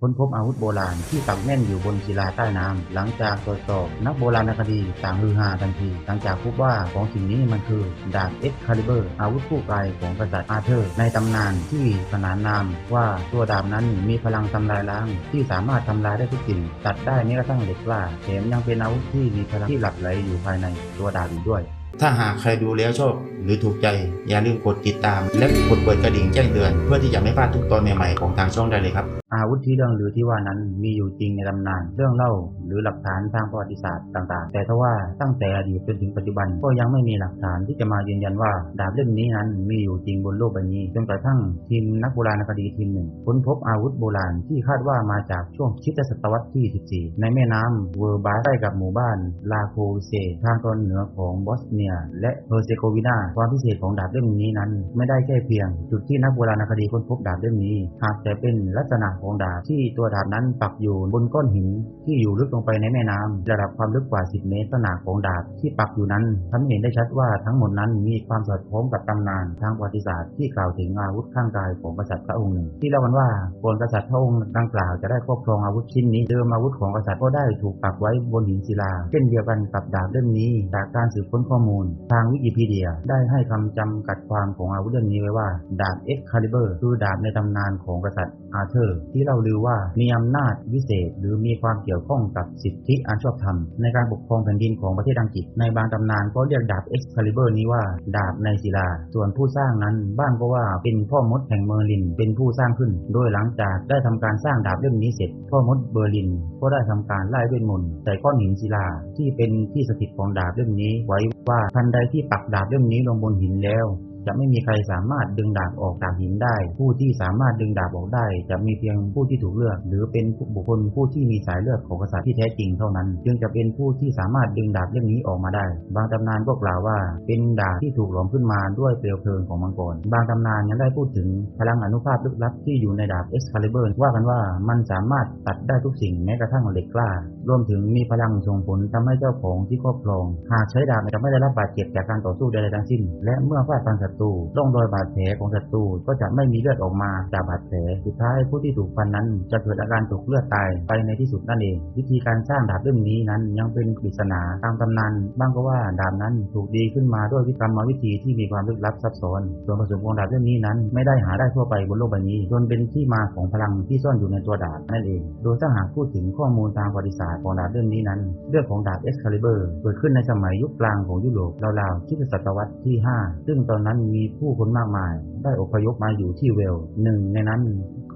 ค้นพบอาวุธโบราณที่ปักแน่นอยู่บนศิลาใต้น้ำหลังจากตรวจสอบนักโบราณคดีต่างฮือฮาทันที หลังจากพบว่าของสิ่งนี้มันคือดาบเอ็กคาลิเบอร์อาวุธคู่กายของกษัตริย์อาเธอร์ ในตำนานที่ขนานนามว่าตัวดาบนั้นมีพลังทำลายล้าง ที่สามารถทำลายได้ทุกสิ่ง ตัดได้แม้กระทั่งเหล็กกล้าแถมยังเป็นอาวุธที่มีพลังที่หลับไหลอยู่ภายในตัวดาบอีกด้วย ถ้าหากใครดูแล้วชอบหรือถูกใจ อย่าลืมกดติดตาม และกดเปิดกระดิ่งแจ้งเตือน เพื่อที่จะไม่พลาดทุกตอนใหม่ๆของทางช่องได้เลยครับ อาวุธที่เรื่องลือที่ว่านั้นมีอยู่จริงในตำนานเรื่องเล่าหรือหลักฐานทางประวัติศาสตร์ต่าง ๆ แต่ทว่าตั้งแต่อดีตจนถึงปัจจุบันก็ยังไม่มีหลักฐานที่จะมายืนยันว่าดาบเล่มนี้นั้นมีอยู่จริงบนโลกใบนี้จนกระทั่งทีมนักโบราณคดีทีมหนึ่งค้นพบอาวุธโบราณที่คาดว่ามาจากช่วงคิดศตวรรษที่ 14 ในแม่น้ำเวอร์บาใกล้กับหมู่บ้านลาโควิเซทางตอนเหนือของบอสเนีย และเฮอร์เซโกวีนาความพิเศษของดาบเล่มนี้นั้น ไม่ได้แค่เพียง จุดที่นักโบราณคดีค้นพบดาบเล่มนี้ หากแต่เป็นลักษณะของดาบที่ตัวดาบนั้นปักอยู่บนก้อนหินที่อยู่ลึกลงไปในแม่น้ำระดับความลึกกว่า 10 เมตรลักษณะของดาบที่ปักอยู่นั้นทำให้เห็นได้ชัดว่าทั้งหมดนั้นมีความสอดคล้องกับตำนานทางประวัติศาสตร์ที่กล่าวถึงอาวุธข้างกายของกษัตริย์พระองค์หนึ่ง ที่เล่ากันว่าก่อนกษัตริย์พระองค์ดังกล่าวจะได้ครอบครองอาวุธชิ้นนี้เดิมอาวุธของกษัตริย์ก็ได้ถูกปักไว้บนหินศิลาเช่นเดียวกันกับดาบเล่มนี้ จากการสืบค้นข้อมูล ทางวิกิพีเดีย ได้ให้คำจำกัดความของอาวุธเล่มนี้ไว้ว่า ดาบเอ็กคาลิเบอร์คือดาบในตำนานของกษัตริย์อาเธอร์ ที่เล่าลือว่ามีอำนาจวิเศษ หรือมีความเกี่ยวข้องกับสิทธิอันชอบธรรมในการปกครองแผ่นดินของประเทศอังกฤษ ในบางตำนานก็เรียกดาบเอ็กคาลิเบอร์นี้ว่าดาบในศิลา ส่วนผู้สร้างนั้นบ้างก็ว่าเป็นพ่อมดแห่งเมอร์ลิน เป็นผู้สร้างขึ้น โดยหลังจากได้ทำการสร้างดาบเล่มนี้เสร็จ พ่อมดเบอร์ลินก็ได้ทำการไล่เวทมนต์ใส่ก้อนหินศิลาที่เป็นที่สถิตของดาบเล่มนี้ไว้ว่าทันใดที่ปักดาบเล่มนี้ลงบนหินแล้ว จะไม่มีใครสามารถดึงดาบออกจากหินได้ ผู้ที่สามารถดึงดาบออกได้ จะมีเพียงผู้ที่ถูกเลือก หรือเป็นบุคคลผู้ที่มีสายเลือดของกษัตริย์ที่แท้จริงเท่านั้น จึงจะเป็นผู้ที่สามารถดึงดาบเล่มนี้ออกมาได้ บางตำนานก็กล่าวว่า เป็นดาบที่ถูกหลอมขึ้นมาด้วยเปลวเพลิงของมังกร บางตำนานยังได้พูดถึงพลังอนุภาพลึกลับที่อยู่ในดาบเอ็กคาลิเบอร์ว่ากันว่ามันสามารถตัดได้ทุกสิ่งแม้กระทั่งเหล็กกล้า รวมถึงมีพลังส่งผลทำให้เจ้าของที่ครอบครอง หากใช้ดาบจะไม่ได้รับบาดเจ็บจากการต่อสู้ใดๆทั้งสิ้น และเมื่อฟาดฟันศัตรูร่องรอยบาดแผลของศัตรูก็จะไม่มีเลือดออกมาจากบาดแผลสุดท้ายผู้ที่ถูกฟันนั้น จะเกิดอาการตกเลือดตายไปในที่สุดนั่นเอง วิธีการสร้างดาบเล่มนี้นั้นยังเป็นปริศนาตามตำนานบ้างก็ว่าดาบนั้นถูกดีขึ้นมาด้วยวิกรรมวิธีที่มีความลึกลับซับซ้อน ส่วนผสมของดาบเล่มนี้นั้นไม่ได้หาได้ทั่วไปบนโลกใบนี้จนเป็นที่มาของพลังที่ซ่อนอยู่ในตัวดาบนั่นเอง โดยถ้าหากพูดถึงข้อมูลทางประวัติศาสตร์ของดาบเล่มนี้นั้น เรื่องของดาบเอ็กคาลิเบอร์เกิดขึ้นในสมัยยุคกลางของยุโรปราวๆคริสตศตวรรษที่ 5 ซึ่งตอนนั้นมีผู้คนมากมาย ได้อพยพมาอยู่ที่เวล์หนึ่งในนั้น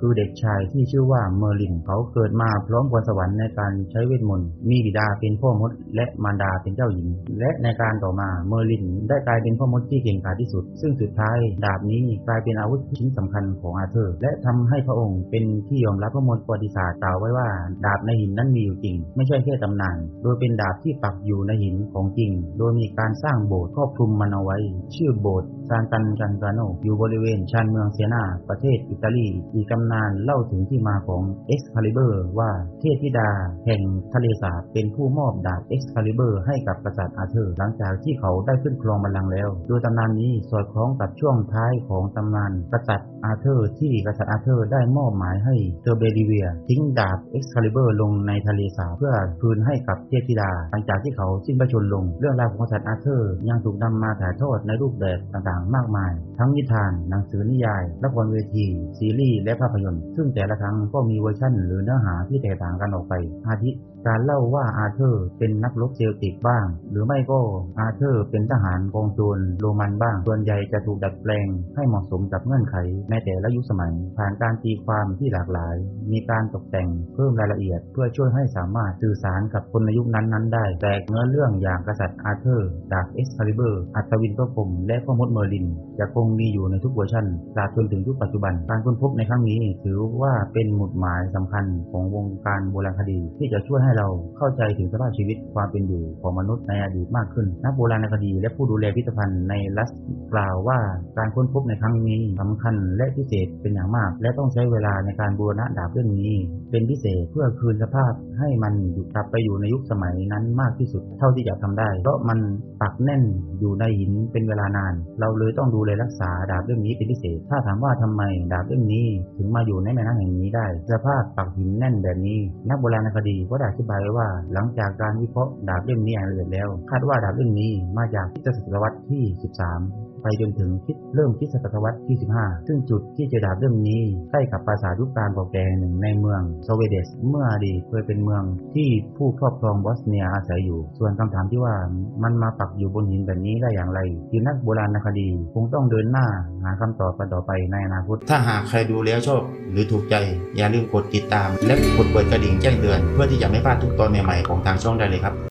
คือเด็กชายที่ชื่อว่าเมอร์ลินเขาเกิดมาพร้อมพรสวรรค์ในการใช้เวทมนต์ มีบิดาเป็นพ่อมด และมารดาเป็นเจ้าหญิง และในการต่อมาเมอร์ลินได้กลายเป็นพ่อมดที่เก่งกาจที่สุด ซึ่งสุดท้ายดาบนี้กลายเป็นอาวุธชิ้นสำคัญของอาเธอร์ และทำให้พระองค์เป็นที่ยอมรับพระมวลประวัติศาสตร์กล่าวไว้ว่า ดาบในหินนั้นมีอยู่จริง ไม่ใช่แค่ตำนาน โดยเป็นดาบที่ปักอยู่ในหินของจริง โดยมีการสร้างโบสถ์ครอบคลุมมันเอาไว้ ชื่อโบสถ์ ซานตันกันกาโนอยู่บริเวณชานเมืองเซียนาประเทศอิตาลีอีกตำนานเล่าถึงที่มาของ Excalibur ว่าเทพธิดาแห่งทะเลสาบเป็นผู้มอบดาบ Excalibur ให้กับกษัตริย์อาเธอร์ หลังจากที่เขาได้ขึ้นครองบัลลังก์แล้ว โดยตำนานนี้สอดคล้องกับช่วงท้ายของตำนานกษัตริย์อาเธอร์ ที่กษัตริย์อาเธอร์ได้มอบหมายให้เทอร์เบริเวีย ทิ้งดาบ Excalibur ลงในทะเลสาบเพื่อคืนให้กับเทพธิดา หลังจากที่เขาสิ้นพระชนม์ลง เรื่องราวของกษัตริย์อาเธอร์ ยังถูกนำมาถ่ายทอดในรูปแบบต่างๆ มากมาย ทั้งนิทาน หนังสือนิยาย ละครเวที ซีรีส์ และภาพยนตร์ ซึ่งแต่ละครั้งก็มีเวอร์ชั่นหรือเนื้อหาที่แตกต่างกันออกไป อาทิ การเล่าว่าอาเธอร์เป็นนักรบเซลติกบ้าง หรือไม่ก็อาเธอร์เป็นทหารกองโจรโรมันบ้าง ส่วนใหญ่จะถูกดัดแปลงให้เหมาะสมกับเงื่อนไขในแต่ละยุคสมัย ผ่านการตีความที่หลากหลาย มีการตกแต่งเพิ่มรายละเอียด เพื่อช่วยให้สามารถสื่อสารกับคนในยุคนั้นๆ ได้ แต่เนื้อเรื่องอย่างกษัตริย์อาเธอร์ ดาบเอ็กซ์คาลิเบอร์ อัศวินพระพรมและพ่อมดเมอร์ลิน จะคงมีอยู่ในทุกเวอร์ชันตราบจนถึงยุคปัจจุบัน การค้นพบในครั้งนี้ถือว่าเป็นหมุดหมายสำคัญของวงการโบราณคดีที่จะช่วยให้ให้เราเข้าใจถึงสภาพชีวิตความเป็นอยู่ของมนุษย์ในอดีตมากขึ้น นักโบราณคดีและผู้ดูแลพิพิธภัณฑ์ในรัสกล่าวว่าการค้นพบในครั้งนี้สำคัญและพิเศษเป็นอย่างมาก และต้องใช้เวลาในการบูรณะดาบเรื่องนี้ เป็นพิเศษเพื่อคืนสภาพให้มันกลับไปอยู่ในยุคสมัยนั้นมากที่สุด เท่าที่จะทำได้ เพราะมันปักแน่นอยู่ในหินเป็นเวลานาน เราเลยต้องดูแลรักษาดาบเล่มนี้เป็นพิเศษ ถ้าถามว่าทำไมดาบเล่มนี้ ถึงมาอยู่ในแม่น้ำแห่งนี้ได้ สภาพปักหินแน่นแบบนี้ นักโบราณคดีก็ได้ธิบายว่าหลังจากการวิเคราะห์ดาบเล่มนี้อย่างละเอียดแล้ว คาดว่าดาบเล่มนี้มาจากคริสตศตวรรษที่ 13 ไปจนถึงคิดเริ่มคริสตศตวรรษที่ 15 ซึ่งจุดที่เจอดาบเล่มนี้ใกล้กับปราสาทยุคการเก่าแก่หนึ่งในเมืองสวีเดสเมื่ออดีตเคยเป็นเมืองที่ผู้ครอบครองบอสเนียอาศัยอยู่ ส่วนคำถามที่ว่ามันมาปักอยู่บนหินแบบนี้ได้อย่างไรทีมนักโบราณคดี คงต้องเดินหน้าหาคำตอบกันต่อไปในอนาคต ถ้าหากใครดูแล้วชอบหรือถูกใจ อย่าลืมกดติดตาม และกดเปิดกระดิ่งแจ้งเตือน เพื่อที่จะไม่พลาดทุกตอนใหม่ๆของทางช่องได้เลยครับ